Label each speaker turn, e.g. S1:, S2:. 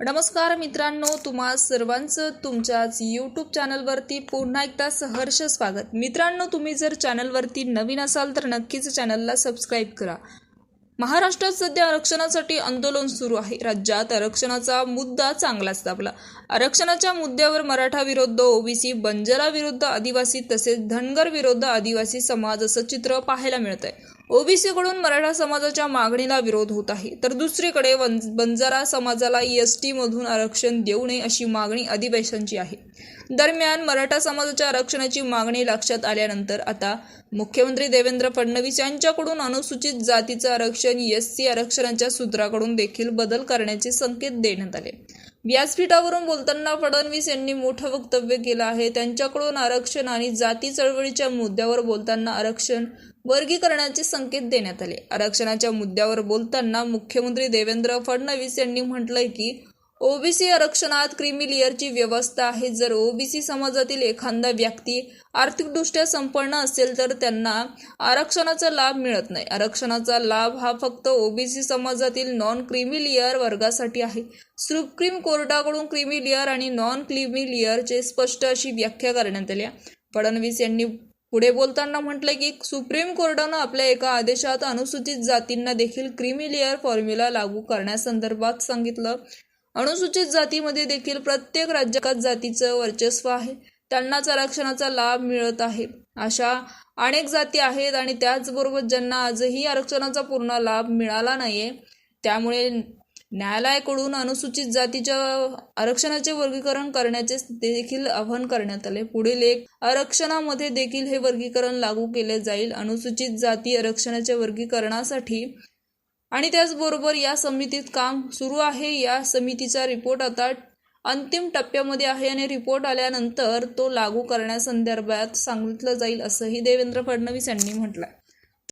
S1: नमस्कार मित्रांनो तुम्हा सर्वांचं तुमच्याच यूट्यूब चॅनलवरती पुन्हा एकदा सहर्ष स्वागत. मित्रांनो तुम्ही जर चॅनलवरती नवीन असाल तर नक्कीच चॅनलला सबस्क्राईब करा. महाराष्ट्रात सध्या आरक्षणासाठी आंदोलन सुरू आहे. राज्यात आरक्षणाचा मुद्दा चांगलाच दाबला. आरक्षणाच्या मुद्द्यावर मराठा विरुद्ध ओबीसी बंजारा विरुद्ध आदिवासी तसेच धनगर विरुद्ध आदिवासी समाज असं चित्र पाहायला मिळत आहे ओबीसीकडून मराठा समाजाच्या मागणीला विरोध होत आहे. तर दुसरीकडे बंजारा समाजाला एस टीमधून आरक्षण देऊ नये अशी मागणी अधिवेशनची आहे. दरम्यान मराठा समाजाच्या आरक्षणाची मागणी लक्षात आल्यानंतर आता मुख्यमंत्री देवेंद्र फडणवीस यांच्याकडून अनुसूचित जातीचं आरक्षण एस सी आरक्षणाच्या सूत्राकडून देखील बदल करण्याचे संकेत देण्यात आले. व्यासपीठावरून बोलताना फडणवीस यांनी मोठं वक्तव्य केलं आहे. त्यांच्याकडून आरक्षण आणि जाती चळवळीच्या मुद्द्यावर बोलताना आरक्षण वर्गीकरणाचे संकेत देण्यात आले. आरक्षणाच्या मुद्द्यावर बोलताना मुख्यमंत्री देवेंद्र फडणवीस यांनी म्हटलंय की ओबीसी आरक्षणात क्रिमी व्यवस्था आहे. जर ओबीसी समाजातील एखादा व्यक्ती आर्थिकदृष्ट्या संपन्न असेल तर त्यांना आरक्षणाचा लाभ मिळत नाही. आरक्षणाचा लाभ हा फक्त ओबीसी समाजातील नॉन क्रिमी वर्गासाठी आहे. सुप्रीम कोर्टाकडून क्रिमी लेअर आणि नॉन क्रिमी स्पष्ट अशी व्याख्या करण्यात आली फडणवीस यांनी पुढे बोलताना म्हटलं की सुप्रीम कोर्टानं आपल्या एका आदेशात अनुसूचित जातींना देखील क्रिमी लेअर फॉर्म्युला लागू करण्यासंदर्भात सांगितलं. अनुसूचित जातीमध्ये देखील प्रत्येक राज्यात जातीचं वर्चस्व आहे. त्यांनाच आरक्षणाचा लाभ मिळत आहे. अशा अनेक जाती आहेत आणि त्याचबरोबर ज्यांना आजही आरक्षणाचा पूर्ण लाभ मिळाला नाहीये त्यामुळे न्यायालयाकडून अनुसूचित जातीच्या आरक्षणाचे वर्गीकरण करण्याचे देखील आवाहन करण्यात आले. पुढील एक आरक्षणामध्ये देखील हे वर्गीकरण लागू केले जाईल. अनुसूचित जाती आरक्षणाच्या वर्गीकरणासाठी आणि त्याचबरोबर या समितीत काम सुरू आहे. या समितीचा रिपोर्ट आता अंतिम टप्प्यामध्ये आहे आणि रिपोर्ट आल्यानंतर तो लागू करण्यासंदर्भात सांगितलं जाईल असंही देवेंद्र फडणवीस यांनी म्हटलं